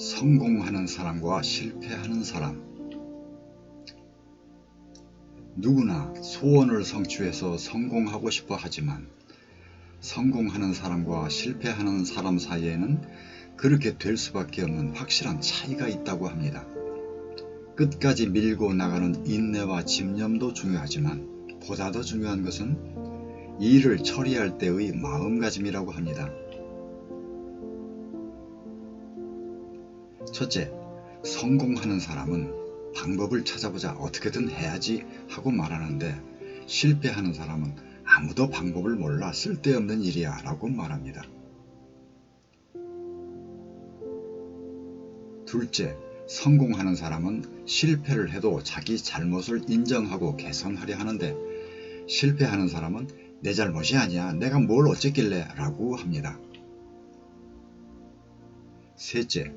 성공하는 사람과 실패하는 사람 누구나 소원을 성취해서 성공하고 싶어 하지만 성공하는 사람과 실패하는 사람 사이에는 그렇게 될 수밖에 없는 확실한 차이가 있다고 합니다. 끝까지 밀고 나가는 인내와 집념도 중요하지만 보다 더 중요한 것은 이 일을 처리할 때의 마음가짐이라고 합니다. 첫째, 성공하는 사람은 방법을 찾아보자 어떻게든 해야지 하고 말하는데 실패하는 사람은 아무도 방법을 몰라 쓸데없는 일이야 라고 말합니다. 둘째, 성공하는 사람은 실패를 해도 자기 잘못을 인정하고 개선하려 하는데 실패하는 사람은 내 잘못이 아니야 내가 뭘 어쨌길래 라고 합니다. 셋째,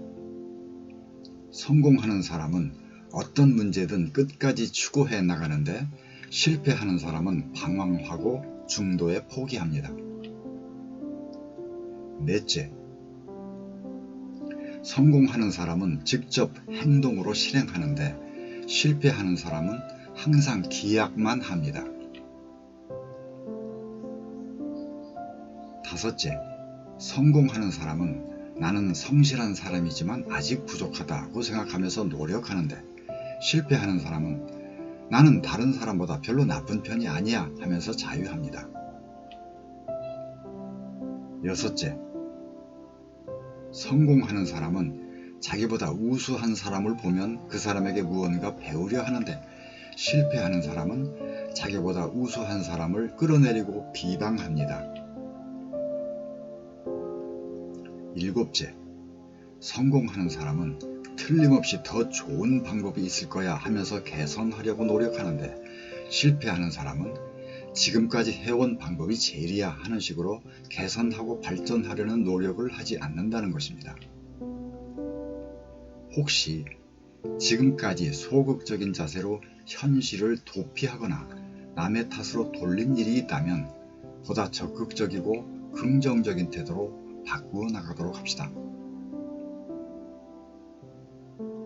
성공하는 사람은 어떤 문제든 끝까지 추구해 나가는데 실패하는 사람은 방황하고 중도에 포기합니다. 넷째, 성공하는 사람은 직접 행동으로 실행하는데 실패하는 사람은 항상 기약만 합니다. 다섯째, 성공하는 사람은 나는 성실한 사람이지만 아직 부족하다고 생각하면서 노력하는데 실패하는 사람은 나는 다른 사람보다 별로 나쁜 편이 아니야 하면서 자유합니다. 여섯째, 성공하는 사람은 자기보다 우수한 사람을 보면 그 사람에게 무언가 배우려 하는데 실패하는 사람은 자기보다 우수한 사람을 끌어내리고 비방합니다. 일곱째, 성공하는 사람은 틀림없이 더 좋은 방법이 있을 거야 하면서 개선하려고 노력하는데 실패하는 사람은 지금까지 해온 방법이 제일이야 하는 식으로 개선하고 발전하려는 노력을 하지 않는다는 것입니다. 혹시 지금까지 소극적인 자세로 현실을 도피하거나 남의 탓으로 돌린 일이 있다면 보다 적극적이고 긍정적인 태도로 바꾸어 나가도록 합시다.